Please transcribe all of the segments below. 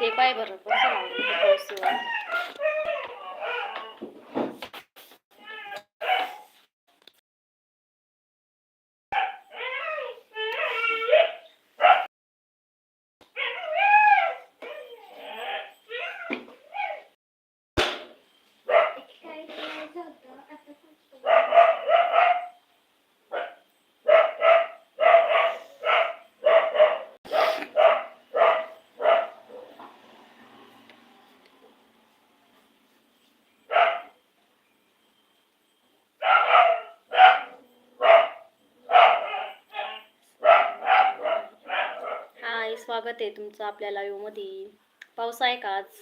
ते पाय बरं कसं लावलं पाऊस हाय स्वागत आहे तुमचं आपल्या लाईव्हमध्ये पाऊस आहे का आज?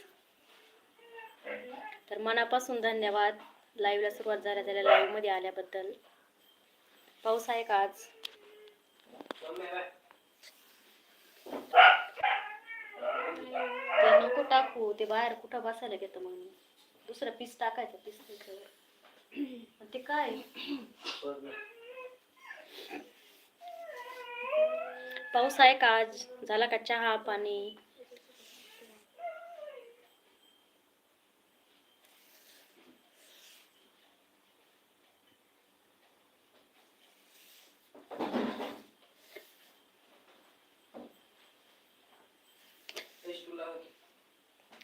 तर मनापासून धन्यवाद. लाईव्हला सुरुवात झाल्या त्याला लाईव्हमध्ये आल्याबद्दल. पाऊस आहे का आज? ते नको टाकू ते बाहेर कुठं बसायला घेतं मग. मी दुसरं पीस टाकायचं पीस ते काय? पाऊस आहे का आज? झाला का चहा पाणी?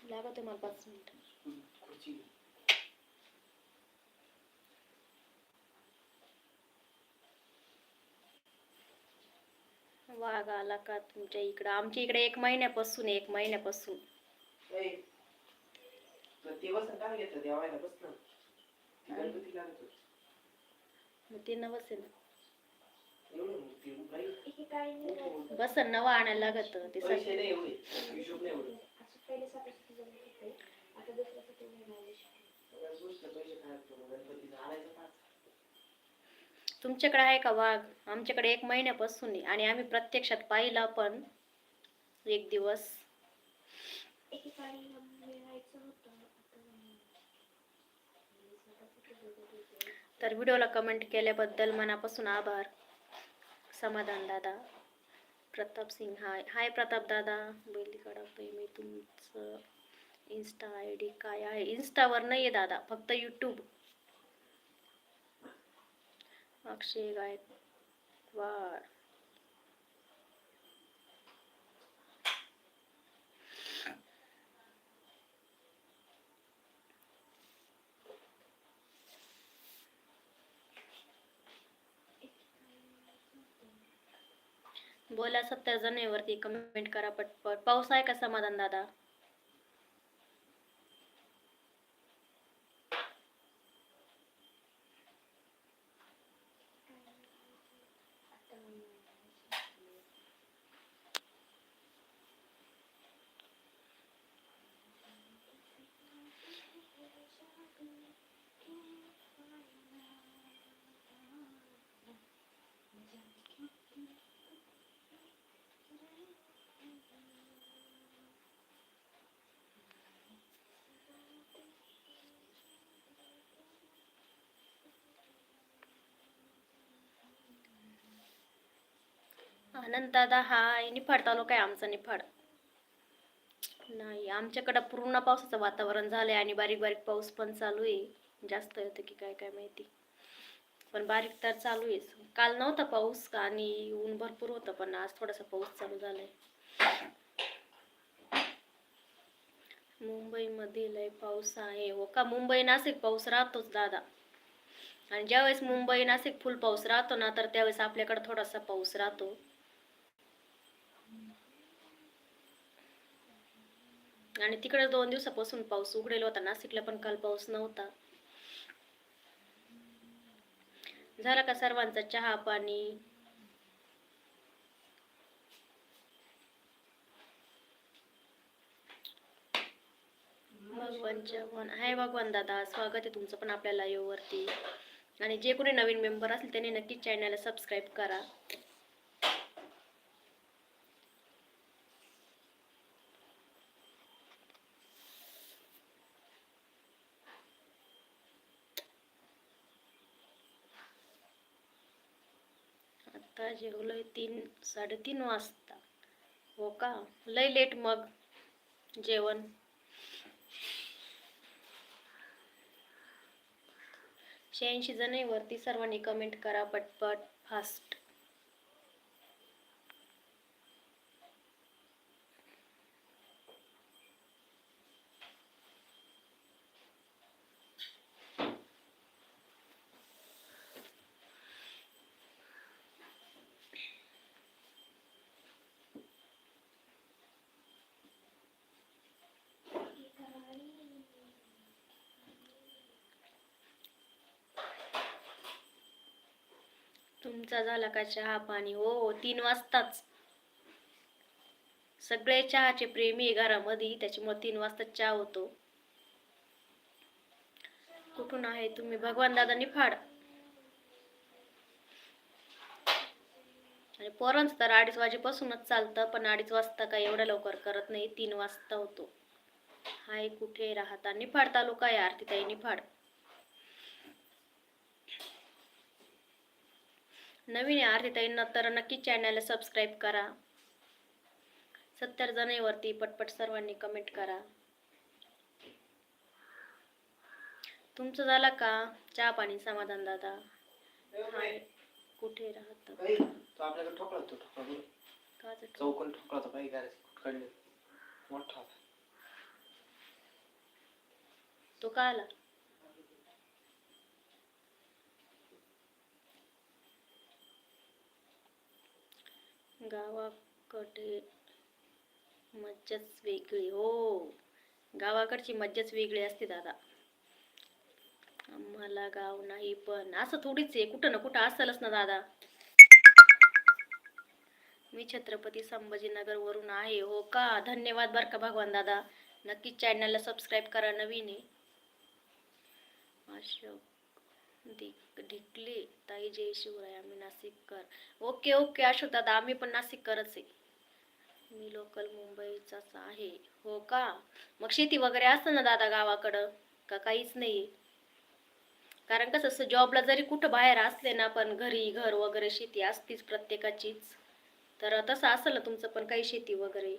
लागत मला पाच मिनिट. वाघ आला का तुमच्या इकडं? आमच्या इकडे एक महिन्यापासून एक महिन्यापासून. मग ते ना. बसन नवा आणायला लागत ते सगळं. तुमच्याकडे आहे का वाघ? आमच्याकडे एक महिन्यापासून आहे आणि आम्ही प्रत्यक्षात पाहिला पण एक दिवस. तर व्हिडिओला कमेंट केल्याबद्दल मनापासून आभार. समाधान दादा. प्रताप सिंग हाय. हाय प्रताप दादा. बैली काढतोय मी तुमचं. इन्स्टा आय डी काय आहे? इन्स्टावर नाही आहे दादा. फक्त यूट्यूब अक्षय गायकवाड बोला सत्तर जणांवरती कमेंट करा पटपट. पाऊस आहे का समाधान दादा? आनंद दादा हाय निफाड तालुका आहे आमचा निफाड. नाही आमच्याकडं पूर्ण पावसाचं वातावरण झालंय आणि बारीक बारीक पाऊस पण चालू आहे जास्त येतं की काय काय माहिती. पण बारीक तर चालू आहे काल नव्हता पाऊस आणि ऊन भरपूर होतं पण आज थोडासा पाऊस चालू झालाय. मुंबईमध्ये लय पाऊस आहे. हो का? मुंबई नाशिक पाऊस राहतोच दादा. आणि ज्यावेळेस मुंबई नाशिक फुल पाऊस राहतो ना तर त्यावेळेस आपल्याकडे थोडासा पाऊस राहतो. आणि तिकडे दोन दिवसापासून पाऊस उघडेल होता. नाशिकला पण काल पाऊस नव्हता. झाला का सर्वांचा चहा पाणी? भगवान चव्हाण हाय भगवान दादा स्वागत आहे तुमचं पण आपल्या live वरती. आणि जे कोणी नवीन मेंबर असेल त्यांनी नक्कीच चॅनलला सबस्क्राईब करा. आता जेवलोय तीन साडेतीन वाजता. हो का? लय लेट मग जेवण. शहाऐंशी जण वरती सर्वांनी कमेंट करा पटपट फास्ट तुमचा झाला का चहा पाणी? हो, हो तीन वाजताच. सगळे चहाचे प्रेमी घरामध्ये त्याच्यामुळे तीन वाजता चहा होतो. कुठून आहे तुम्ही? भगवान दादा निफाड आणि पोरांच तर अडीच वाजेपासूनच चालतं पण अडीच वाजता काय एवढ्या लवकर करत नाही तीन वाजता होतो. हाय कुठे राहता? निफाड तालुका आहे आरतीताई निफाड. नवीन आहे आरतीताईंना तर नक्की चॅनलला सबस्क्राईब करा. सत्तर जणांवरती पटपट सर्वांनी कमेंट करा. तुमचं झाला का? चहा पाणी समाधान दादा. कुठे राहता? तो आपल्याकडे ठोकला तो ठोकला बघ. का ते- चौकोन ठोकला होता काही करायचं काढले मोठा. होता तो का आला? गावाकडे मज्जाच वेगळी हो. गावाकडची मज्जाच वेगळी असते दादा. आम्हाला गाव नाही पण असं थोडीच आहे. कुठं ना कुठं असेलच ना दादा. मी छत्रपती संभाजीनगर वरून आहे हो का? धन्यवाद बरं का भगवान दादा. नक्कीच चॅनलला सबस्क्राईब करा नवीन आहे. अशोक ढिक ढिकले. ताई जय शिवराय आम्ही नाशिककर. ओके ओके अशोक दादा आम्ही पण नाशिककरच आहे. मी लोकल मुंबईचाच आहे. हो का? मग शेती वगैरे असतं ना दादा गावाकडं? का काहीच नाही कारण कसं असं जॉबला जरी कुठं बाहेर असले ना पण घरी घर वगैरे शेती असतीच प्रत्येकाचीच. तर तसं असेल ना तुमचं पण काही शेती वगैरे?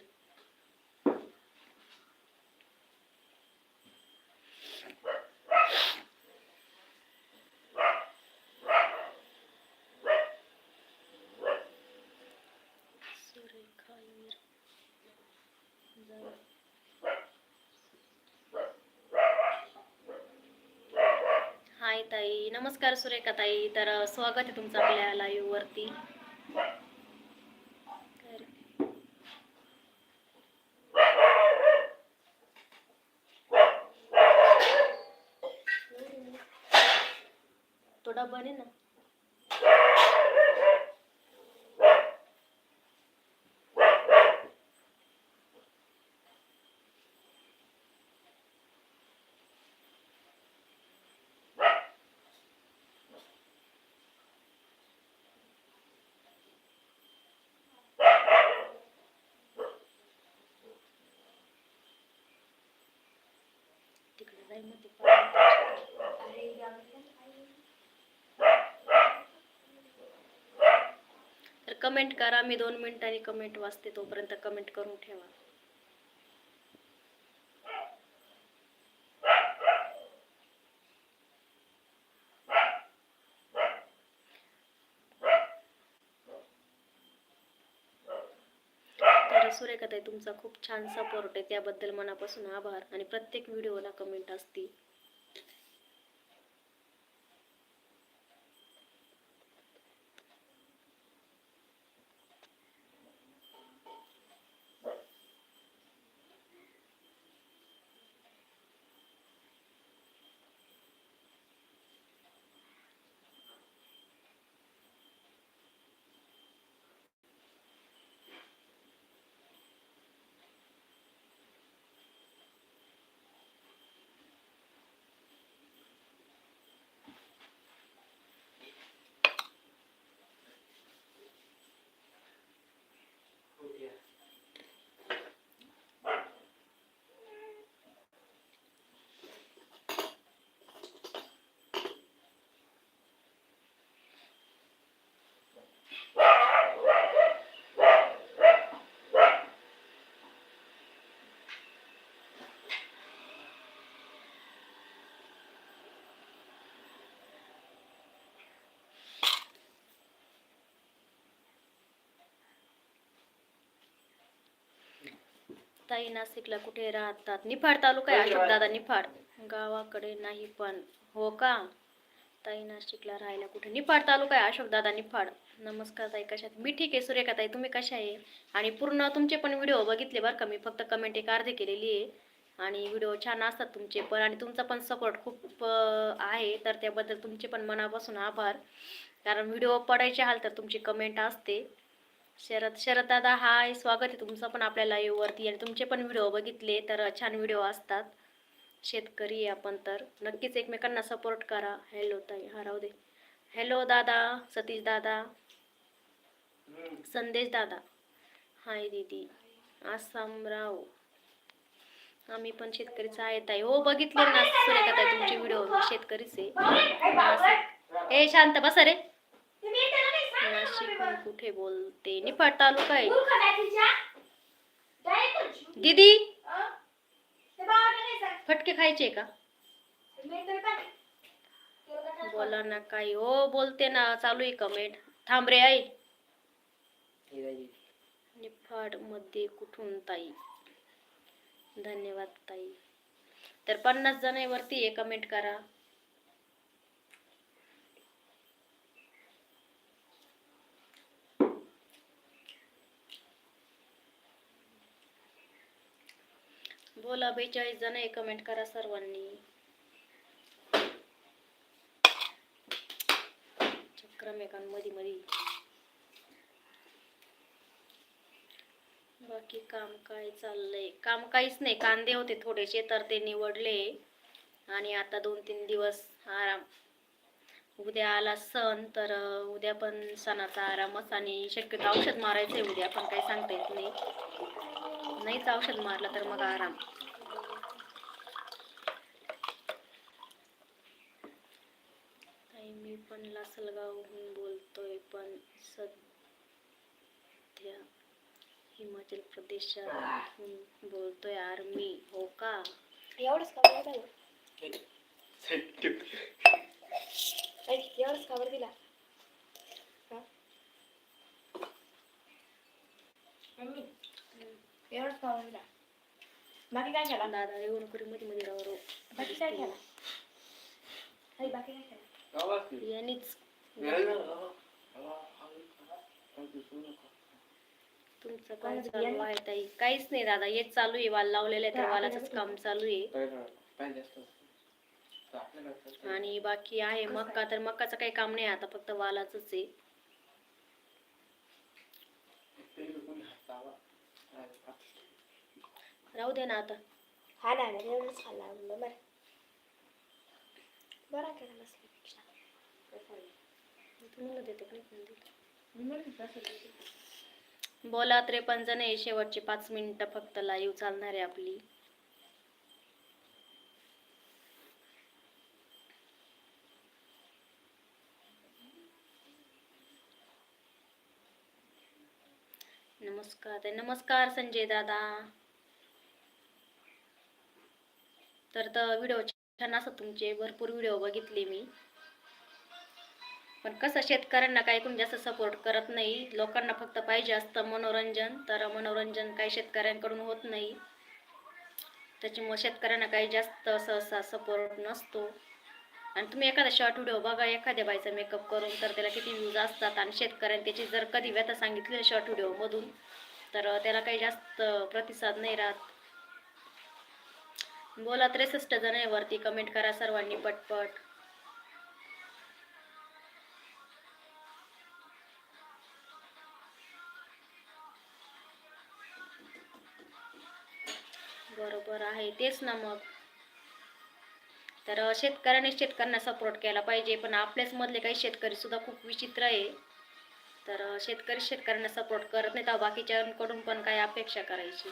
हाय ताई नमस्कार सुरेखा ताई. तर स्वागत आहे तुमचं आपल्या लाईव्ह वरती. थोडा तो डब्बा तर कमेंट करा मी दोन मिनिटांनी कमेंट वाचते तोपर्यंत कमेंट करून ठेवा. तर सुरेखाताई तुमचा खूप छान सपोर्ट आहे. त्याबद्दल मनापासून आभार आणि प्रत्येक व्हिडिओला कमेंट असते ताई नाशिकला कुठे राहतात? निफाड तालुका आहे अशोक दादा निफाड. गावाकडे नाही पण हो का? ताई नाशिकला राहायला कुठे? निफाड तालुका आहे अशोक दादा निफाड. नमस्कार ताई कशात मी ठीक आहे सुरेखा ताई तुम्ही कशा आहे? आणि पूर्ण तुमचे पण व्हिडिओ बघितले बरं का मी फक्त कमेंट एक अर्धे केलेली आहे. आणि व्हिडिओ छान असतात तुमचे पण आणि तुमचा पण सपोर्ट खूप आहे. तर त्याबद्दल तुमचे पण मनापासून आभार. कारण व्हिडिओ पडायचे हाल तर तुमची कमेंट असते. शरद शरद दादा हाय स्वागत आहे तुमचं पण आपल्या live वरती. आणि तुमचे पण व्हिडिओ बघितले तर छान व्हिडिओ असतात. शेतकरी आहे आपण तर. नक्कीच एकमेकांना सपोर्ट करा. हॅलो ताई हा राहू दे. हॅलो दादा सतीश दादा. संदेश दादा. हाय दीदी. आसामराव आम्ही पण शेतकरीच आहे ताई. हो बघितले ना सुरेखा ताई तुमचे व्हिडिओ शेतकरीच आहे. ए शांत बसा रे. नाशिकहून कुठे बोलते? निफाड तालुका आहे. दीदी? फटके खायचे का? बोला ना काही हो बोलते ना. चालू आहे कमेंट थांब रे आई. निफाडमध्ये कुठून ताई? धन्यवाद ताई. तर पन्नास जणांवरती आहे कमेंट करा. बोला बेचाळीस जण आहे कमेंट करा सर्वांनी. चक्रममध्ये बाकी काम काय चाललंय? काम काहीच नाही कांदे होते थोडेसे तर ते निवडले. आणि आता दोन तीन दिवस आराम. उद्या आला सण तर उद्या पण सणाचा आरामच आणि शक्यतो औषध मारायचंय उद्या पण काही सांगता येत नाही. नाहीच औषध मारलं तर मग आराम. ताई, मी पण लासलगावहून बोलतोय पण सध्या हिमाचल प्रदेशातून बोलतोय आर्मी हो का? एवढंच एवढंच का बरं दिला? हा? मम्मी एवढंच का बरं दिला बाकी काय केला दादा येऊ नको रे मध्ये मध्ये राव राव. बाकी काय केला अरे बाकी काय केला यांनीच तुमचं काय चालू आहे ताई? काहीच नाही दादा हेच चालू आहे वाल लावलेलं आहे तर वालाचंच काम चालू आहे. आणि बाकी आहे मक्का तर मक्काचं काही काम नाही आता फक्त वालाचंच आहे. राहू दे ना आता. हा ना एवढंच खाल्ला म्हणलं बरं. बरा केला नसल्यापेक्षा तुम्हाला देते पण देते. बोला त्रेपन्न जण आहे शेवटचे पाच मिनिटं फक्त लाईव्ह चालणार आहे आपली. नमस्कार नमस्कार संजय दादा. तर तर व्हिडिओ छान असतात तुमचे भरपूर व्हिडिओ बघितले मी. पण कसं शेतकऱ्यांना काही कोणी जास्त सपोर्ट करत नाही लोकांना फक्त पाहिजे असतं मनोरंजन तर मनोरंजन काही शेतकऱ्यांकडून होत नाही. त्याच्यामुळे शेतकऱ्यांना काही जास्त सहसा सपोर्ट नसतो. आणि तुम्ही एखादा शॉर्ट व्हिडिओ बघा एखाद्या बाईचा मेकअप करून तर त्याला किती व्ह्यूज असतात आणि शेतकऱ्यांनी त्याची जर कधी व्यथा सांगितली शॉर्ट व्हिडिओमधून तर त्याला काही जास्त प्रतिसाद नाही राहत. बोला त्रेसष्ट जण आहे वरती. कमेंट करा सर्वांनी पटपट. बरोबर आहे. तेच ना मग. तर शेतकऱ्याने शेतकऱ्यांना सपोर्ट केला पाहिजे पण आपल्याच मधले काही शेतकरी सुद्धा खूप विचित्र आहे. तर शेतकरी शेतकऱ्यांना सपोर्ट करत नाही तर बाकीच्यांकडून पण काही अपेक्षा करायची.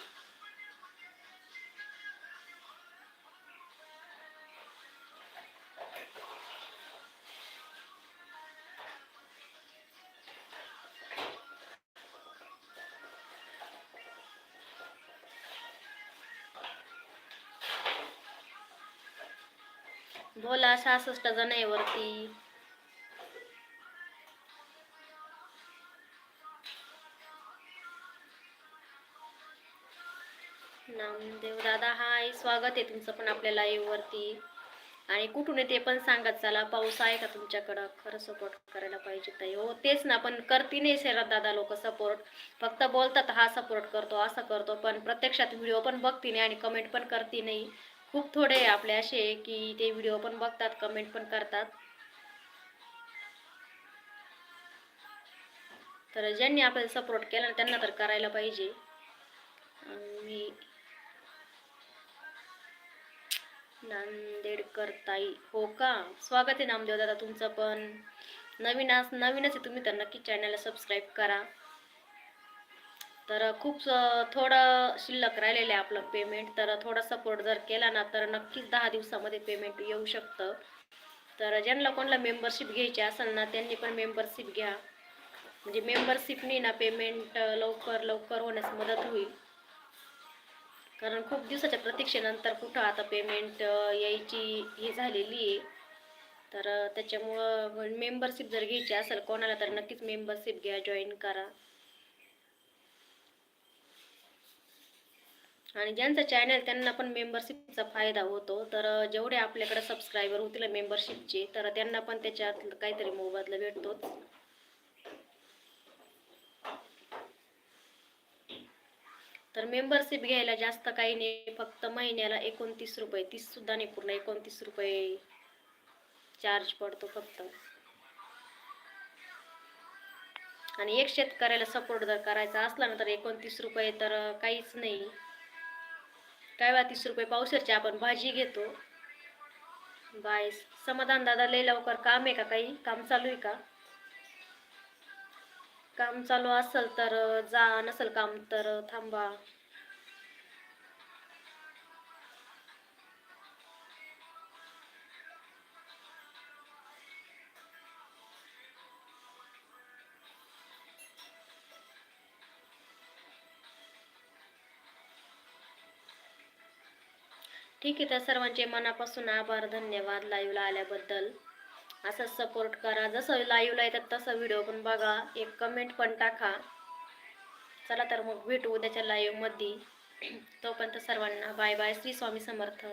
सहासष्ट जण आहे वरती. नामदेव दादा हाय. स्वागत आहे तुमचं पण आपल्या लाईव्ह वरती. आणि कुठून येते पण सांगत चला. पाऊस आहे का तुमच्याकडं? खरं सपोर्ट करायला पाहिजे ताई. हो तेच ना पण करती नाही शहरात दादा लोक सपोर्ट फक्त बोलतात हा सपोर्ट करतो असं करतो पण प्रत्यक्षात व्हिडिओ पण बघती नाही आणि कमेंट पण करती नाही. खूप थोडे आपले असे की ते व्हिडिओ पण बघतात कमेंट पण करतात. तर ज्यांनी आपल्याला सपोर्ट केला ना त्यांना तर करायला पाहिजे. मी नांदेडकर ताई हो का? स्वागत आहे नामदेव दादा तुमचं पण. नवीन आज नवीनच आहे तुम्ही तर नक्की चॅनलला सबस्क्राईब करा. तर खूप स- थोडं शिल्लक राहिलेलं आहे आपलं पेमेंट तर थोडा सपोर्ट जर केला ना तर नक्कीच दहा दिवसामध्ये पेमेंट येऊ शकतं. तर ज्यांना कोणाला मेंबरशिप घ्यायची असेल ना त्यांनी पण मेंबरशिप घ्या. म्हणजे मेंबरशिपनी ना पेमेंट लवकर लवकर होण्यास मदत होईल. कारण खूप दिवसाच्या प्रतीक्षेनंतर कुठं आता पेमेंट यायची ही झालेली आहे. तर त्याच्यामुळं मेंबरशिप जर घ्यायची असेल कोणाला तर नक्कीच मेंबरशिप घ्या जॉईन करा. आणि ज्यांचा चॅनल त्यांना पण मेंबरशिपचा फायदा होतो. तर जेवढे आपल्याकडे सबस्क्रायबर होतील मेंबरशिपचे तर त्यांना पण त्याच्यात काहीतरी मोबदला भेटतोच. तर मेंबरशिप घ्यायला जास्त काही नाही फक्त महिन्याला एकोणतीस रुपये तीस सुद्धा नाही पूर्ण एकोणतीस रुपये चार्ज पडतो फक्त. आणि एक शेतकऱ्याला सपोर्ट जर करायचा असला ना तर एकोणतीस रुपये तर काहीच नाही. काय बा तीस रुपये पावसाची आपण भाजी घेतो. बाय समाधान दादा लय लवकर काम आहे का काही? काम चालू आहे का? काम चालू असेल तर जा नसेल काम तर थांबा. ठीक आहे तर सर्वांचे मनापासून आभार धन्यवाद लाईव्हला आल्याबद्दल. असंच सपोर्ट करा. जसं लाईव्हला येतात तसं व्हिडिओ पण बघा. एक कमेंट पण टाका. चला तर मग भेटू उद्याच्या लाईव्हमध्ये तोपर्यंत सर्वांना बाय बाय श्री स्वामी समर्थ.